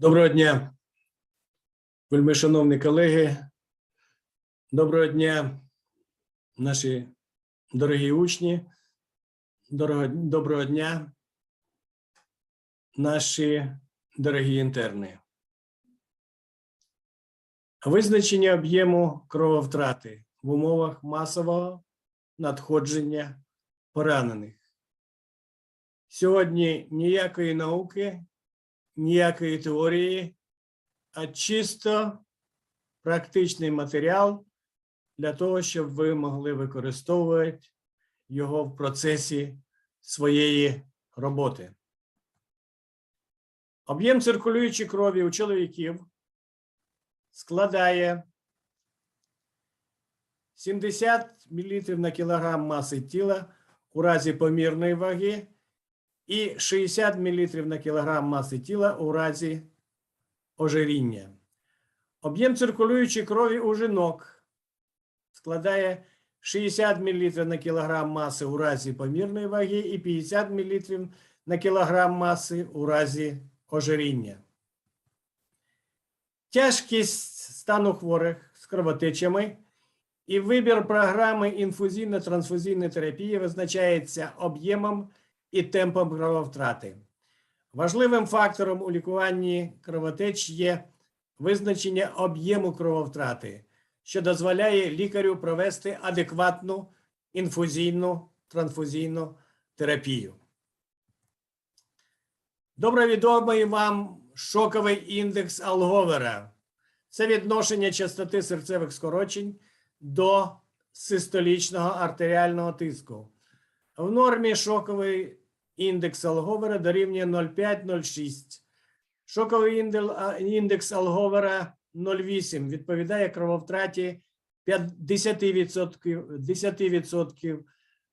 Доброго дня, вельми шановні колеги. Доброго дня, наші дорогі учні. Доброго дня, наші дорогі інтерни. Визначення об'єму крововтрати в умовах масового надходження поранених. Сьогодні ніякої науки ніякої теорії, а чисто практичний матеріал для того, щоб ви могли використовувати його в процесі своєї роботи. Об'єм циркулюючої крові у чоловіків складає 70 мл на кілограм маси тіла у разі помірної ваги і 60 мл на кілограм маси тіла у разі ожиріння. Об'єм циркулюючої крові у жінок складає 60 мл на кілограм маси у разі помірної ваги і 50 мл на кілограм маси у разі ожиріння. Тяжкість стану хворих з кровотечами і вибір програми інфузійно-трансфузійної терапії визначається об'ємом і темпом крововтрати. Важливим фактором у лікуванні кровотеч є визначення об'єму крововтрати, що дозволяє лікарю провести адекватну інфузійну трансфузійну терапію. Добре відомий вам шоковий індекс Алговера. Це відношення частоти серцевих скорочень до систолічного артеріального тиску. В нормі шоковий індекс Алговера дорівнює 0,5-0,6. Шоковий індекс Алговера 0,8 відповідає крововтраті 10%, 10%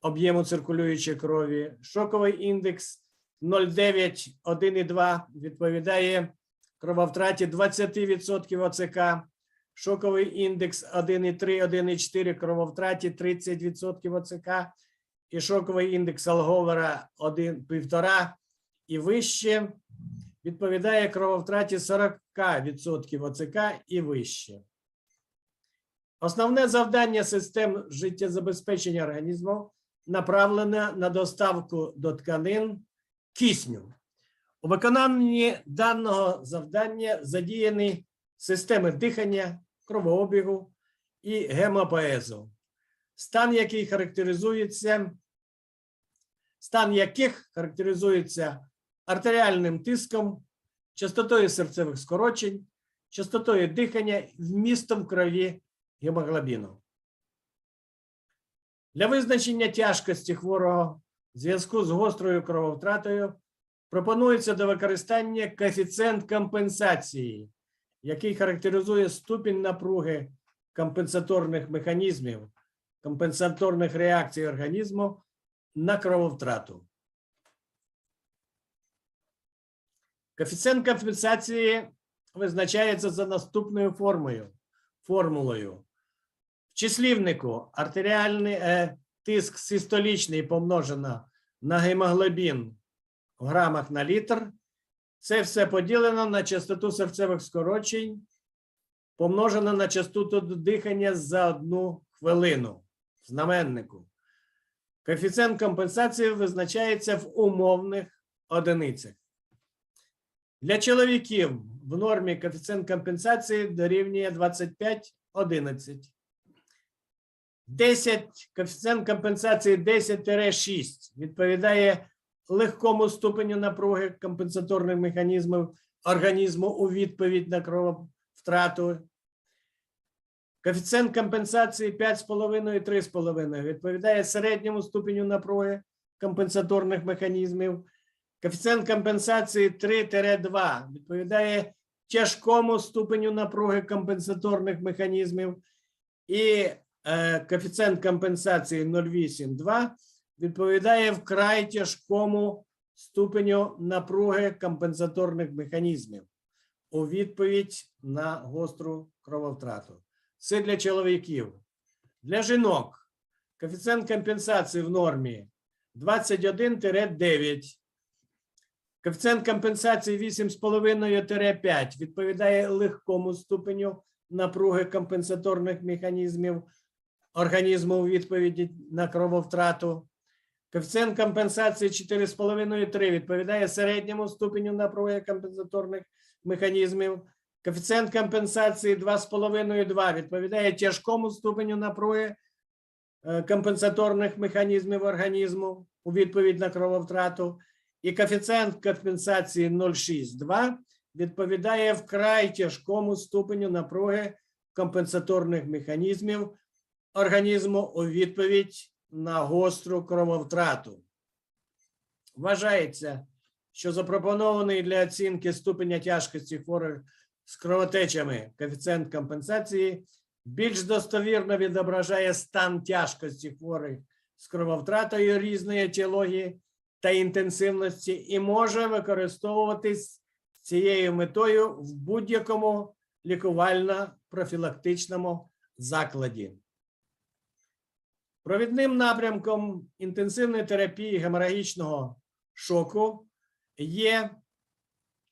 об'єму циркулюючої крові. Шоковий індекс 0,9, 1,2 відповідає крововтраті 20% ОЦК. Шоковий індекс 1,3, 1,4 крововтраті 30% ОЦК і шоковий індекс Алговера 1,5 і вище відповідає крововтраті 40% ОЦК і вище. Основне завдання систем життєзабезпечення організму направлене на доставку до тканин кисню. У виконанні даного завдання задіяні системи дихання, кровообігу і гемопоезу стан який характеризується, стан яких характеризується артеріальним тиском, частотою серцевих скорочень, частотою дихання, вмістом крові гемоглобіну. Для визначення тяжкості хворого в зв'язку з гострою крововтратою пропонується до використання коефіцієнт компенсації, який характеризує ступінь напруги компенсаторних механізмів компенсаторних реакцій організму на крововтрату. Коефіцієнт компенсації визначається за наступною формою, формулою. В числівнику артеріальний е, тиск систолічний помножено на гемоглобін в грамах на літр. Це все поділено на частоту серцевих скорочень, помножено на частоту дихання за одну хвилину знаменнику. Коефіцієнт компенсації визначається в умовних одиницях. Для чоловіків в нормі коефіцієнт компенсації дорівнює 25,11. 10 коефіцієнт компенсації 10-6 відповідає легкому ступеню напруги компенсаторних механізмів організму у відповідь на крововтрату Коефіцієнт компенсації 5,5-3,5 відповідає середньому ступеню напруги компенсаторних механізмів. Коефіцієнт компенсації 3-2 відповідає тяжкому ступеню напруги компенсаторних механізмів. І е, коефіцієнт компенсації 0,8-2 відповідає вкрай тяжкому ступеню напруги компенсаторних механізмів у відповідь на гостру крововтрату. Це для чоловіків. Для жінок коефіцієнт компенсації в нормі 21-9. Коефіцієнт компенсації 8,5-5 відповідає легкому ступеню напруги компенсаторних механізмів організму у відповіді на крововтрату. Коефіцієнт компенсації 4,5-3 відповідає середньому ступеню напруги компенсаторних механізмів. Коефіцієнт компенсації 2,5-2 відповідає тяжкому ступеню напруги е, компенсаторних механізмів організму у відповідь на крововтрату. І коефіцієнт компенсації 0,6-2 відповідає вкрай тяжкому ступеню напруги компенсаторних механізмів організму у відповідь на гостру крововтрату. Вважається, що запропонований для оцінки ступеня тяжкості хворих з кровотечами коефіцієнт компенсації більш достовірно відображає стан тяжкості хворих з крововтратою різної етіології та інтенсивності і може використовуватись з цією метою в будь-якому лікувально-профілактичному закладі. Провідним напрямком інтенсивної терапії геморагічного шоку є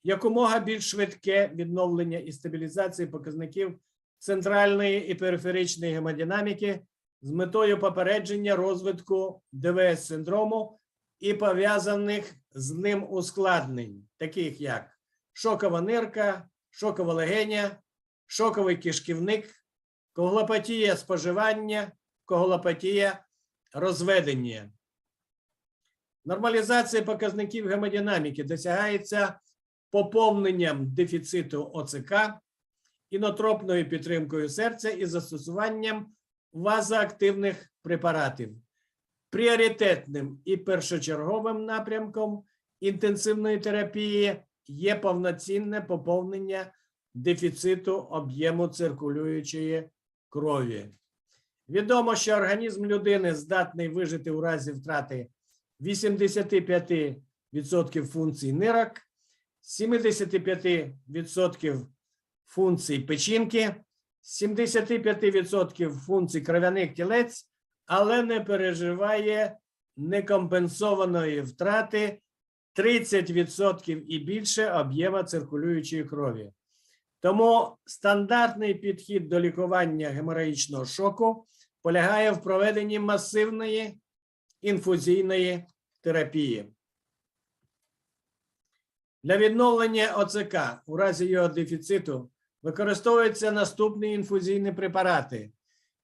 якомога більш швидке відновлення і стабілізації показників центральної і периферичної гемодинаміки з метою попередження розвитку ДВС синдрому і пов'язаних з ним ускладнень, таких як шокова нирка, шокова легеня, шоковий кишківник, коглопатія споживання, коглопатія розведення. Нормалізація показників гемодинаміки досягається поповненням дефіциту ОЦК, інотропною підтримкою серця і застосуванням вазоактивних препаратів. Пріоритетним і першочерговим напрямком інтенсивної терапії є повноцінне поповнення дефіциту об'єму циркулюючої крові. Відомо, що організм людини здатний вижити у разі втрати 85% функцій нирок, 75% функцій печінки, 75% функцій кров'яних тілець, але не переживає некомпенсованої втрати 30% і більше об'єма циркулюючої крові. Тому стандартний підхід до лікування геморагічного шоку полягає в проведенні масивної інфузійної терапії. Для відновлення ОЦК у разі його дефіциту використовуються наступні інфузійні препарати: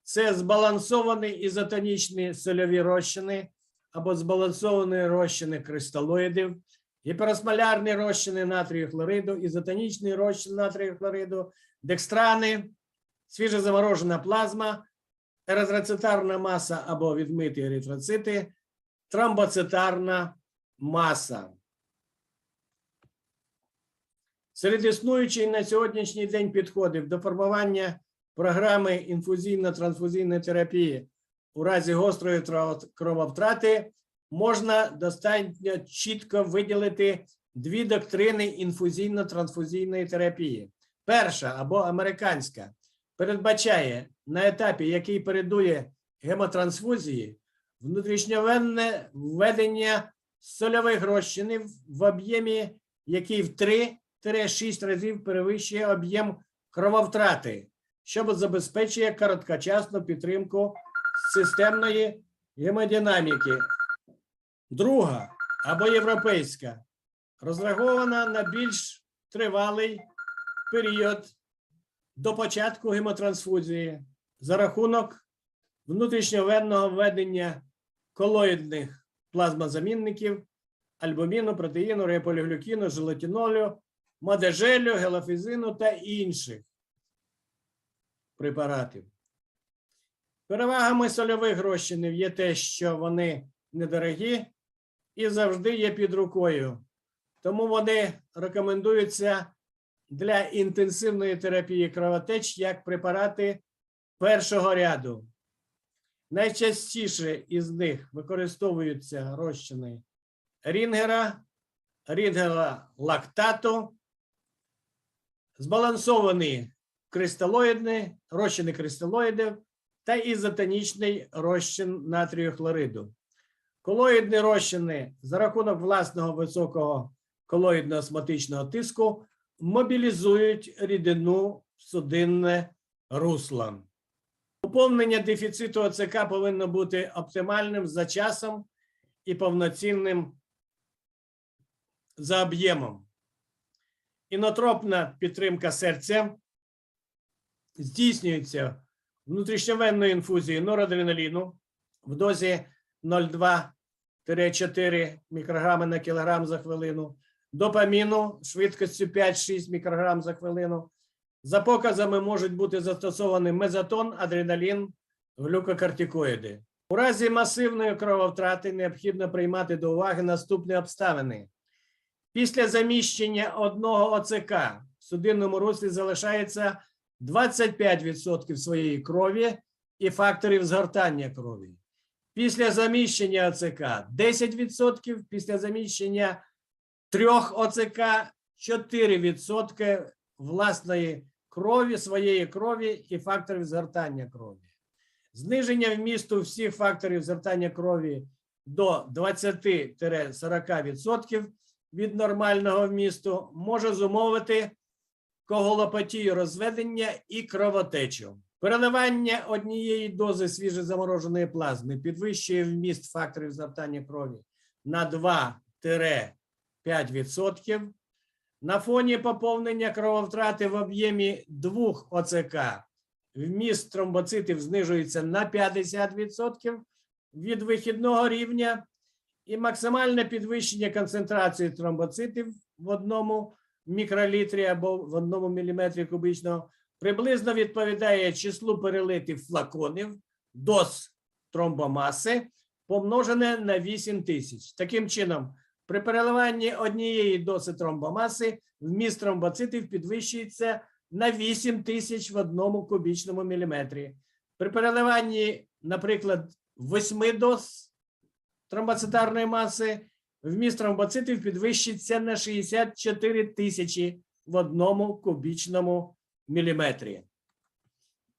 це збалансовані ізотонічні сольові розчини або збалансовані розчини кристалоїдів, гіперосмолярні розчини натрію хлориду, ізотонічний розчин натрію хлориду, декстрани, свіжозаморожена плазма, еритроцитарна маса або відмиті еритроцити, тромбоцитарна маса. Серед існуючих на сьогоднішній день підходів до формування програми інфузійно-трансфузійної терапії у разі гострої крововтрати можна достатньо чітко виділити дві доктрини інфузійно-трансфузійної терапії. Перша або американська передбачає на етапі, який передує гемотрансфузії, внутрішньовенне введення сольових розчинів в об'ємі, який в 3-6 разів перевищує об'єм крововтрати, що забезпечує короткочасну підтримку системної гемодинаміки. Друга або європейська розрахована на більш тривалий період до початку гемотрансфузії за рахунок внутрішньовенного введення колоїдних плазмозамінників, альбуміну, протеїну, реполіглюкіну, желатинолю, мадежелю, гелофізину та інших препаратів. Перевагами сольових розчинів є те, що вони недорогі і завжди є під рукою. Тому вони рекомендуються для інтенсивної терапії кровотеч як препарати першого ряду. Найчастіше із них використовуються розчини рінгера, рінгера лактату, збалансовані кристалоїдні, розчини кристалоїдів та ізотонічний розчин натрію хлориду. Колоїдні розчини за рахунок власного високого колоїдно-осмотичного тиску мобілізують рідину в судинне русло. Поповнення дефіциту ОЦК повинно бути оптимальним за часом і повноцінним за об'ємом. Інотропна підтримка серця здійснюється внутрішньовенною інфузією норадреналіну в дозі 0,2-4 мікрограми на кілограм за хвилину, допаміну швидкістю 5-6 мікрограм за хвилину. За показами можуть бути застосовані мезотон, адреналін, глюкокортикоїди. У разі масивної крововтрати необхідно приймати до уваги наступні обставини. Після заміщення одного ОЦК в судинному руслі залишається 25% своєї крові і факторів згортання крові. Після заміщення ОЦК 10%, після заміщення трьох ОЦК 4% власної крові, своєї крові і факторів згортання крові. Зниження вмісту всіх факторів згортання крові до 20-40% від нормального вмісту може зумовити коголопатію розведення і кровотечу. Переливання однієї дози свіжезамороженої плазми підвищує вміст факторів згортання крові на 2-5%. На фоні поповнення крововтрати в об'ємі двох ОЦК вміст тромбоцитів знижується на 50% від вихідного рівня і максимальне підвищення концентрації тромбоцитів в одному мікролітрі або в одному міліметрі кубічного приблизно відповідає числу перелитих флаконів доз тромбомаси помножене на 8 тисяч. Таким чином, при переливанні однієї дози тромбомаси вміст тромбоцитів підвищується на 8 тисяч в одному кубічному міліметрі. При переливанні, наприклад, 8 доз тромбоцитарної маси вміст тромбоцитів підвищиться на 64 тисячі в одному кубічному міліметрі.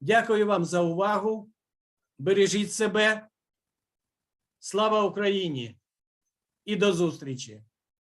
Дякую вам за увагу. Бережіть себе. Слава Україні і до зустрічі!